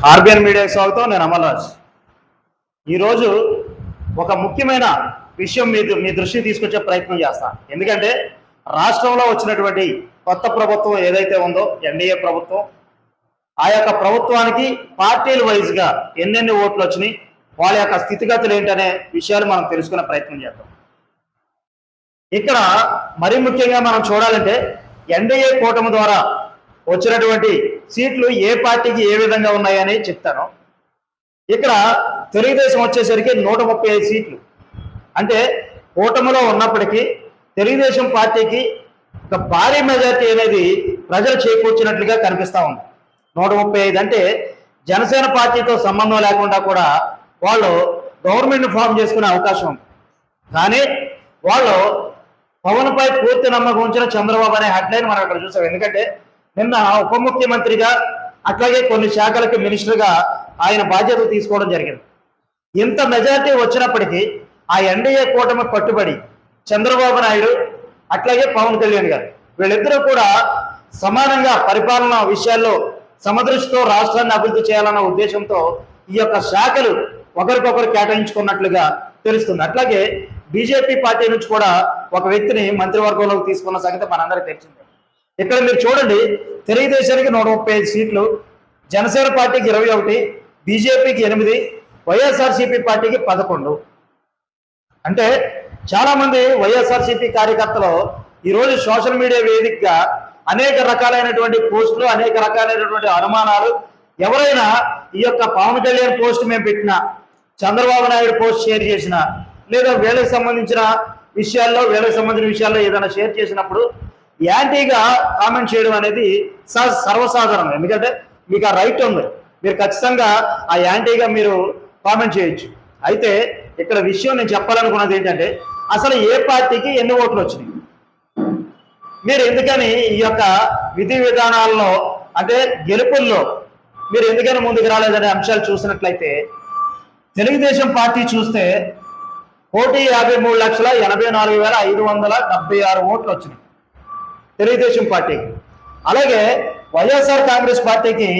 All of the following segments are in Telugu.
ఆర్బిఎన్ మీడియాకి స్వాగతం నేను అమర్రాజ్ ఈరోజు ఒక ముఖ్యమైన విషయం మీ మీ దృష్టికి తీసుకొచ్చే ప్రయత్నం చేస్తాను ఎందుకంటే రాష్ట్రంలో వచ్చినటువంటి కొత్త ప్రభుత్వం ఏదైతే ఉందో ఎన్డీఏ ప్రభుత్వం ఆ యొక్క ప్రభుత్వానికి పార్టీల వైజ్గా ఎన్నెన్ని ఓట్లు వచ్చినాయి వాళ్ళ యొక్క స్థితిగతులు ఏంటనే విషయాలు మనం తెలుసుకునే ప్రయత్నం చేద్దాం. ఇక్కడ మరీ ముఖ్యంగా మనం చూడాలంటే ఎన్డీఏ కూటమి ద్వారా వచ్చినటువంటి సీట్లు ఏ పార్టీకి ఏ విధంగా ఉన్నాయని చెప్తాను. ఇక్కడ తెలుగుదేశం వచ్చేసరికి నూట ముప్పై ఐదు సీట్లు. అంటే కూటమిలో ఉన్నప్పటికీ తెలుగుదేశం పార్టీకి ఒక భారీ మెజార్టీ అనేది ప్రజలు చేకూర్చినట్లుగా కనిపిస్తూ ఉంది. నూట ముప్పై ఐదు అంటే జనసేన పార్టీతో సంబంధం లేకుండా కూడా వాళ్ళు గవర్నమెంట్ ఫామ్ చేసుకునే అవకాశం ఉంది. కానీ వాళ్ళు పవన్పై పూర్తి నమ్మకం ఉంచిన చంద్రబాబు అనే హెడ్లైన్ మనం అక్కడ చూసాం. ఎందుకంటే నిన్న ఉప ముఖ్యమంత్రిగా అట్లాగే కొన్ని శాఖలకు మినిస్టర్గా ఆయన బాధ్యతలు తీసుకోవడం జరిగింది. ఇంత మెజార్టీ వచ్చినప్పటికీ ఆ ఎన్డీఏ కూటమి పట్టుబడి చంద్రబాబు నాయుడు అట్లాగే పవన్ కళ్యాణ్ గారు వీళ్ళిద్దరూ కూడా సమానంగా పరిపాలన విషయాల్లో సమదృష్టితో రాష్ట్రాన్ని అభివృద్ధి చేయాలన్న ఉద్దేశంతో ఈ యొక్క శాఖలు ఒకరికొకరు కేటాయించుకున్నట్లుగా తెలుస్తుంది. అట్లాగే బీజేపీ పార్టీ నుంచి కూడా ఒక వ్యక్తిని మంత్రివర్గంలోకి తీసుకున్న సంగతి మనందరికీ తెలిసిందే. ఇక్కడ మీరు చూడండి తెలుగుదేశానికి నూట ముప్పై ఐదు సీట్లు జనసేన పార్టీకి ఇరవై ఒకటి బీజేపీకి ఎనిమిది వైఎస్ఆర్సీపీ పార్టీకి పదకొండు. అంటే చాలామంది వైఎస్ఆర్సీపీ కార్యకర్తలు ఈరోజు సోషల్ మీడియా వేదికగా అనేక రకాలైనటువంటి పోస్టులు అనేక రకాలైనటువంటి అనుమానాలు ఎవరైనా ఈ యొక్క పవన్ కళ్యాణ్ పోస్ట్ మేము పెట్టినా చంద్రబాబు నాయుడు పోస్ట్ షేర్ చేసిన లేదా వీళ్ళకి సంబంధించిన విషయాల్లో వీళ్ళకి సంబంధించిన విషయాల్లో ఏదైనా షేర్ చేసినప్పుడు యాంటీగా కామెంట్ చేయడం అనేది సర్వసాధారణం. ఎందుకంటే మీకు ఆ రైట్ ఉంది. మీరు ఖచ్చితంగా ఆ యాంటీగా మీరు కామెంట్ చేయొచ్చు. అయితే ఇక్కడ విషయం నేను చెప్పాలనుకున్నది ఏంటంటే అసలు ఏ పార్టీకి ఎన్ని ఓట్లు వచ్చినాయి? మీరు ఎందుకని ఈ యొక్క విధి విధానాల్లో అంటే గెలుపుల్లో మీరు ఎందుకని ముందుకు రాలేదనే అంశాలు చూసినట్లయితే తెలుగుదేశం పార్టీ చూస్తే కోటి యాభై మూడు లక్షల ఎనభై నాలుగు వేల ఐదు వందల డెబ్బై ఆరు ఓట్లు వచ్చినాయి. తెలుగుదేశం పార్టీకి అలాగే వైఎస్ఆర్ కాంగ్రెస్ పార్టీకి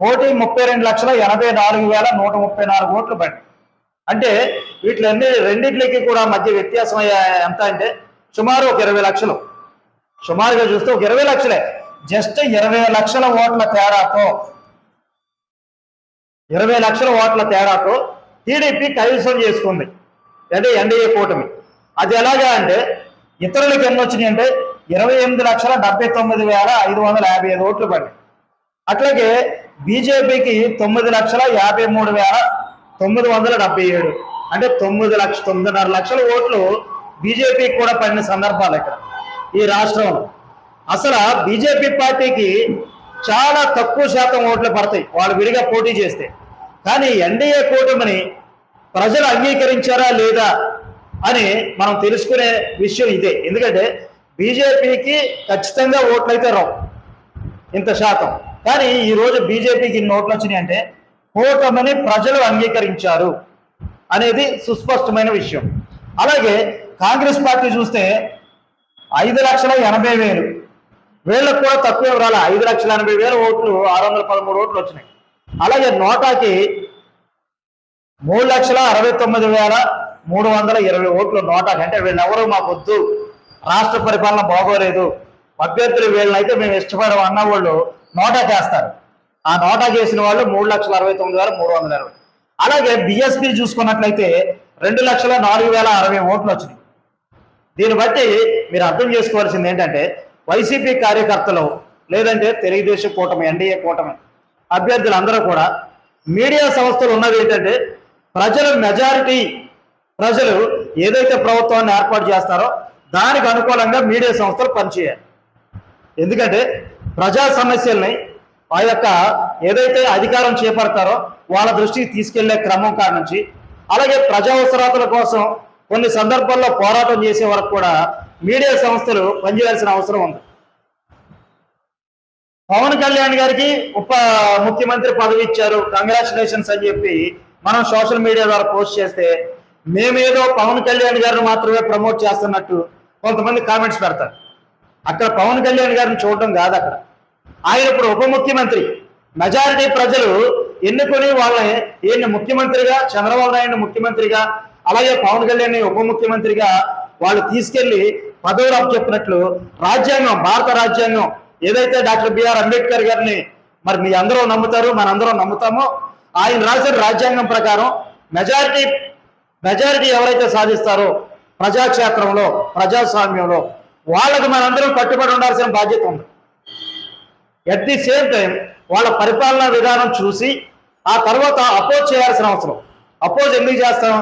కోటి ముప్పై రెండు లక్షల ఎనభై నాలుగు వేల నూట ముప్పై నాలుగు ఓట్లు పడి అంటే వీటిలన్నీ రెండింటికి కూడా మధ్య వ్యత్యాసం ఎంత అంటే సుమారు ఒక ఇరవై లక్షలు. సుమారుగా చూస్తే ఒక ఇరవై లక్షలే. జస్ట్ ఇరవై లక్షల ఓట్ల తేడాతో ఇరవై లక్షల ఓట్ల తేడాతో టీడీపీ కైవసం చేసుకుంది. అంటే ఎన్డీఏ కూటమి. అది ఎలాగా అంటే ఇతరులకు ఎన్ని వచ్చినాయి అంటే ఇరవై ఎనిమిది లక్షల డెబ్బై తొమ్మిది వేల ఐదు వందల యాభై ఐదు ఓట్లు పడ్డాయి. అట్లాగే బీజేపీకి తొమ్మిది లక్షల యాభై మూడు వేల తొమ్మిది వందల డెబ్బై ఏడు. అంటే తొమ్మిది లక్ష తొమ్మిదిన్నర లక్షల ఓట్లు బీజేపీకి కూడా పడిన సందర్భాలు ఇక్కడ ఈ రాష్ట్రంలో. అసలు బీజేపీ పార్టీకి చాలా తక్కువ శాతం ఓట్లు పడతాయి వాళ్ళు విడిగా పోటీ చేస్తే. కానీ ఎన్డీఏ కూటమిని ప్రజలు అంగీకరించారా లేదా అని మనం తెలుసుకునే విషయం ఇదే. ఎందుకంటే బీజేపీకి ఖచ్చితంగా ఓట్లు అయితే రావు. ఇంత శాతం. కానీ ఈరోజు బీజేపీకి ఇన్ని ఓట్లు వచ్చినాయి అంటే కూటమిని ప్రజలు అంగీకరించారు అనేది సుస్పష్టమైన విషయం. అలాగే కాంగ్రెస్ పార్టీ చూస్తే ఐదు లక్షల ఎనభై వేలు. వీళ్ళకు కూడా తక్కువ రాలే. ఐదు లక్షల ఎనభై వేల ఓట్లు ఆరు వందల పదమూడు ఓట్లు వచ్చినాయి. అలాగే నోటాకి మూడు లక్షల అరవై తొమ్మిది వేల మూడు వందల ఇరవై ఓట్లు నోటాకి. అంటే వీళ్ళెవరూ మాకొద్దు. రాష్ట్ర పరిపాలన బాగోలేదు. అభ్యర్థులు వీళ్ళనైతే మేము ఇష్టపడము అన్న వాళ్ళు నోటా చేస్తారు. ఆ నోటా చేసిన వాళ్ళు మూడు లక్షల అరవై తొమ్మిది వేల మూడు వందల అరవై. అలాగే బిఎస్పీ చూసుకున్నట్లయితే రెండు లక్షల నాలుగు వేల అరవై ఓట్లు వచ్చినాయి. దీన్ని బట్టి మీరు అర్థం చేసుకోవాల్సింది ఏంటంటే వైసీపీ కార్యకర్తలు లేదంటే తెలుగుదేశం కూటమి ఎన్డీఏ కూటమి అభ్యర్థులు అందరూ కూడా మీడియా సంస్థలు ఉన్నది ఏంటంటే ప్రజల మెజారిటీ ప్రజలు ఏదైతే ప్రభుత్వాన్ని ఏర్పాటు చేస్తారో దానికి అనుకూలంగా మీడియా సంస్థలు పనిచేయాలి. ఎందుకంటే ప్రజా సమస్యల్ని ఆ యొక్క ఏదైతే అధికారం చేపడతారో వాళ్ళ దృష్టికి తీసుకెళ్ళే క్రమం కాడ నుంచి అలాగే ప్రజా అవసరాతుల కోసం కొన్ని సందర్భాల్లో పోరాటం చేసే వరకు కూడా మీడియా సంస్థలు పనిచేయాల్సిన అవసరం ఉంది. పవన్ కళ్యాణ్ గారికి ఉప ముఖ్యమంత్రి పదవి ఇచ్చారు. కంగ్రాచులేషన్స్ అని చెప్పి మనం సోషల్ మీడియా ద్వారా పోస్ట్ చేస్తే మేమేదో పవన్ కళ్యాణ్ గారిని మాత్రమే ప్రమోట్ చేస్తున్నట్టు కొంతమంది కామెంట్స్ పెడతారు. అక్కడ పవన్ కళ్యాణ్ గారిని చూడడం కాదు అక్కడ. ఆయన ఇప్పుడు ఉప ముఖ్యమంత్రి. మెజారిటీ ప్రజలు ఎన్నుకొని వాళ్ళని ఈయన ముఖ్యమంత్రిగా చంద్రబాబు నాయుడు ముఖ్యమంత్రిగా అలాగే పవన్ కళ్యాణ్ ఉప ముఖ్యమంత్రిగా వాళ్ళు తీసుకెళ్ళి పదవులు చెప్పినట్లు రాజ్యాంగం భారత రాజ్యాంగం ఏదైతే డాక్టర్ బిఆర్ అంబేద్కర్ గారిని మరి మీ అందరూ నమ్ముతారు మనందరం నమ్ముతామో ఆయన రాసిన రాజ్యాంగం ప్రకారం మెజారిటీ మెజారిటీ ఎవరైతే సాధిస్తారో ప్రజాక్షేత్రంలో ప్రజాస్వామ్యంలో వాళ్ళకి మనందరం కట్టుబడి ఉండాల్సిన బాధ్యత ఉంది. ఎట్ ది సేమ్ టైం వాళ్ళ పరిపాలనా విధానం చూసి ఆ తర్వాత అపోజ్ చేయాల్సిన అవసరం. అపోజ్ ఎందుకు చేస్తాం?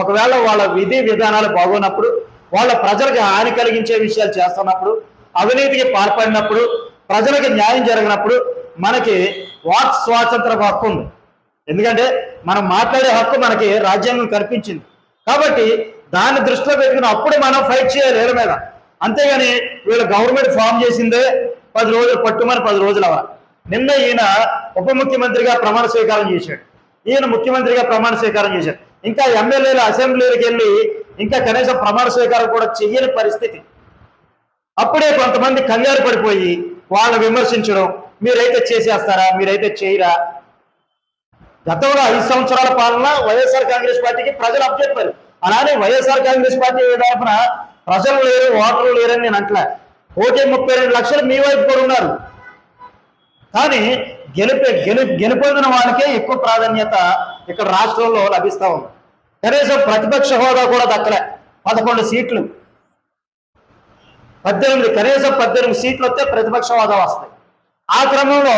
ఒకవేళ వాళ్ళ విధి విధానాలు బాగోనప్పుడు వాళ్ళ ప్రజలకు హాని కలిగించే విషయాలు చేస్తున్నప్పుడు అవినీతికి పాల్పడినప్పుడు ప్రజలకు న్యాయం జరిగినప్పుడు మనకి వాక్ స్వాతంత్ర హక్కు ఉంది. ఎందుకంటే మనం మాట్లాడే హక్కు మనకి రాజ్యాంగం కల్పించింది. కాబట్టి దాన్ని దృష్టిలో పెట్టుకుని అప్పుడు మనం ఫైట్ చేయాలి ఏళ్ళ మీద. అంతేగాని వీళ్ళు గవర్నమెంట్ ఫామ్ చేసిందే పది రోజులు పట్టుమని పది రోజులు అవ్వాలి. నిన్న ఈయన ఉప ముఖ్యమంత్రిగా ప్రమాణ స్వీకారం చేశాడు. ఈయన ముఖ్యమంత్రిగా ప్రమాణ స్వీకారం చేశాడు. ఇంకా ఎమ్మెల్యేలు అసెంబ్లీలకు వెళ్ళి ఇంకా కనీసం ప్రమాణ స్వీకారం కూడా చెయ్యని పరిస్థితి. అప్పుడే కొంతమంది కంగారు పడిపోయి వాళ్ళని విమర్శించడం మీరైతే చేసేస్తారా? మీరైతే చేయరా? గతంలో ఐదు సంవత్సరాల పాలన వైఎస్ఆర్ కాంగ్రెస్ పార్టీకి ప్రజలు అప్పచెప్పారు అలానే వైఎస్ఆర్ కాంగ్రెస్ పార్టీ తరఫున ప్రజలు లేరు ఓటర్లు లేరని నేను అంటలే. ఓకే ముప్పై రెండు లక్షలు మీ వైపు కూడా ఉన్నారు. కానీ గెలిపే గెలు గెలుపొందిన వాళ్ళకే ఎక్కువ ప్రాధాన్యత ఇక్కడ రాష్ట్రంలో లభిస్తూ ఉంది. కనీసం ప్రతిపక్ష హోదా కూడా దక్కలే. పదకొండు సీట్లు. పద్దెనిమిది కనీసం పద్దెనిమిది సీట్లు వస్తే ప్రతిపక్ష హోదా వస్తాయి. ఆ క్రమంలో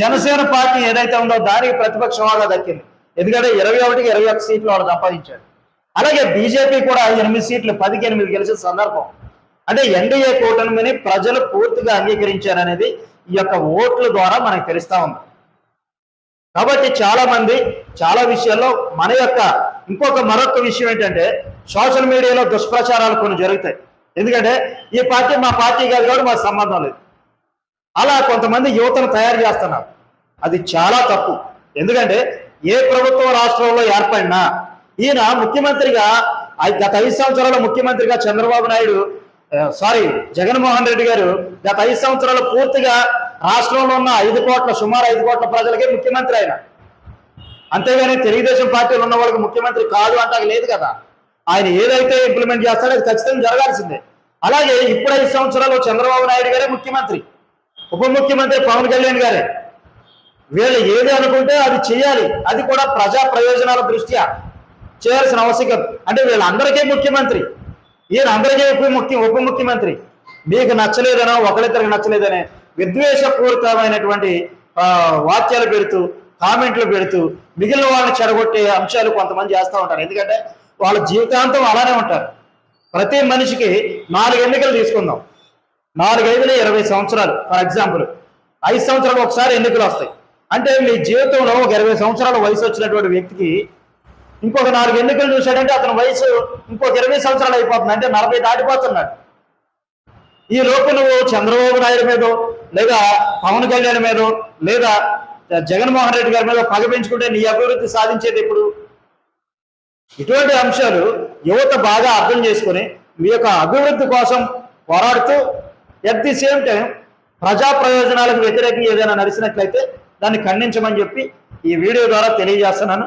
జనసేన పార్టీ ఏదైతే ఉందో దానికి ప్రతిపక్ష హోదా దక్కింది. ఎందుకంటే ఇరవై ఒకటికి ఇరవై ఒక్క సీట్లు వాళ్ళు సంపాదించారు అలాగే బీజేపీ కూడా ఎనిమిది సీట్లు పదికి ఎనిమిది గెలిచిన సందర్భం. అంటే ఎన్డీఏ కూటమిని ప్రజలు పూర్తిగా అంగీకరించారనేది ఈ యొక్క ఓట్ల ద్వారా మనకు తెలుస్తా ఉంది. కాబట్టి చాలా మంది చాలా విషయాల్లో మన యొక్క ఇంకొక మరొక విషయం ఏంటంటే సోషల్ మీడియాలో దుష్ప్రచారాలు కొన్ని జరుగుతాయి. ఎందుకంటే ఈ పార్టీ మా పార్టీ కాదు కాబట్టి మాకు సంబంధం లేదు. అలా కొంతమంది యువతను తయారు చేస్తున్నారు. అది చాలా తప్పు. ఎందుకంటే ఏ ప్రభుత్వం రాష్ట్రంలో ఏర్పడినా ఈయన ముఖ్యమంత్రిగా గత ఐదు సంవత్సరాల ముఖ్యమంత్రిగా చంద్రబాబు నాయుడు సారీ జగన్మోహన్ రెడ్డి గారు గత ఐదు సంవత్సరాలు పూర్తిగా రాష్ట్రంలో ఉన్న ఐదు కోట్ల సుమారు ఐదు కోట్ల ప్రజలకే ముఖ్యమంత్రి ఆయన. అంతేగాని తెలుగుదేశం పార్టీలో ఉన్న వాళ్ళకి ముఖ్యమంత్రి కాదు అంటే లేదు కదా. ఆయన ఏదైతే ఇంప్లిమెంట్ చేస్తాడో అది ఖచ్చితంగా జరగాల్సిందే. అలాగే ఇప్పుడు ఐదు సంవత్సరాలు చంద్రబాబు నాయుడు గారే ముఖ్యమంత్రి. ఉప ముఖ్యమంత్రి పవన్ కళ్యాణ్ గారే. వీళ్ళు ఏది అనుకుంటే అది చేయాలి. అది కూడా ప్రజా ప్రయోజనాల దృష్ట్యా. చేయాల్సిన ఆవశ్యకత అంటే వీళ్ళందరికీ ముఖ్యమంత్రి. ఈయన అందరికీ ఉప ముఖ్య ఉప ముఖ్యమంత్రి. మీకు నచ్చలేదనో ఒకరిద్దరికి నచ్చలేదనే విద్వేషపూరితమైనటువంటి వాక్యాలు పెడుతూ కామెంట్లు పెడుతూ మిగిలిన వాళ్ళని చెడగొట్టే అంశాలు కొంతమంది చేస్తూ ఉంటారు. ఎందుకంటే వాళ్ళ జీవితాంతం అలానే ఉంటారు. ప్రతి మనిషికి నాలుగు ఎన్నికలు తీసుకుందాం. నాలుగైదులు ఇరవై సంవత్సరాలు. ఫర్ ఎగ్జాంపుల్ ఐదు సంవత్సరాలు ఒకసారి ఎన్నికలు వస్తాయి. అంటే మీ జీవితంలో ఒక ఇరవై సంవత్సరాల వయసు వచ్చినటువంటి వ్యక్తికి ఇంకొక నాలుగు ఎన్నికలు చూశాడంటే అతని వయసు ఇంకొక ఇరవై సంవత్సరాలు అయిపోతుంది. అంటే నలభై దాటిపోతున్నాడు. ఈ లోపు నువ్వు చంద్రబాబు నాయుడు మీదో లేదా పవన్ కళ్యాణ్ మీద లేదా జగన్మోహన్ రెడ్డి గారి మీద పగ పెంచుకుంటే నీ అభివృద్ధి సాధించేది ఇప్పుడు ఇటువంటి అంశాలు యువత బాగా అర్థం చేసుకొని మీ యొక్క అభివృద్ధి కోసం పోరాడుతూ ఎట్ ది సేమ్ టైం ప్రజా ప్రయోజనాలకు వ్యతిరేకంగా ఏదైనా నడిచినట్లయితే దాన్ని ఖండించమని చెప్పి ఈ వీడియో ద్వారా తెలియజేస్తున్నాను.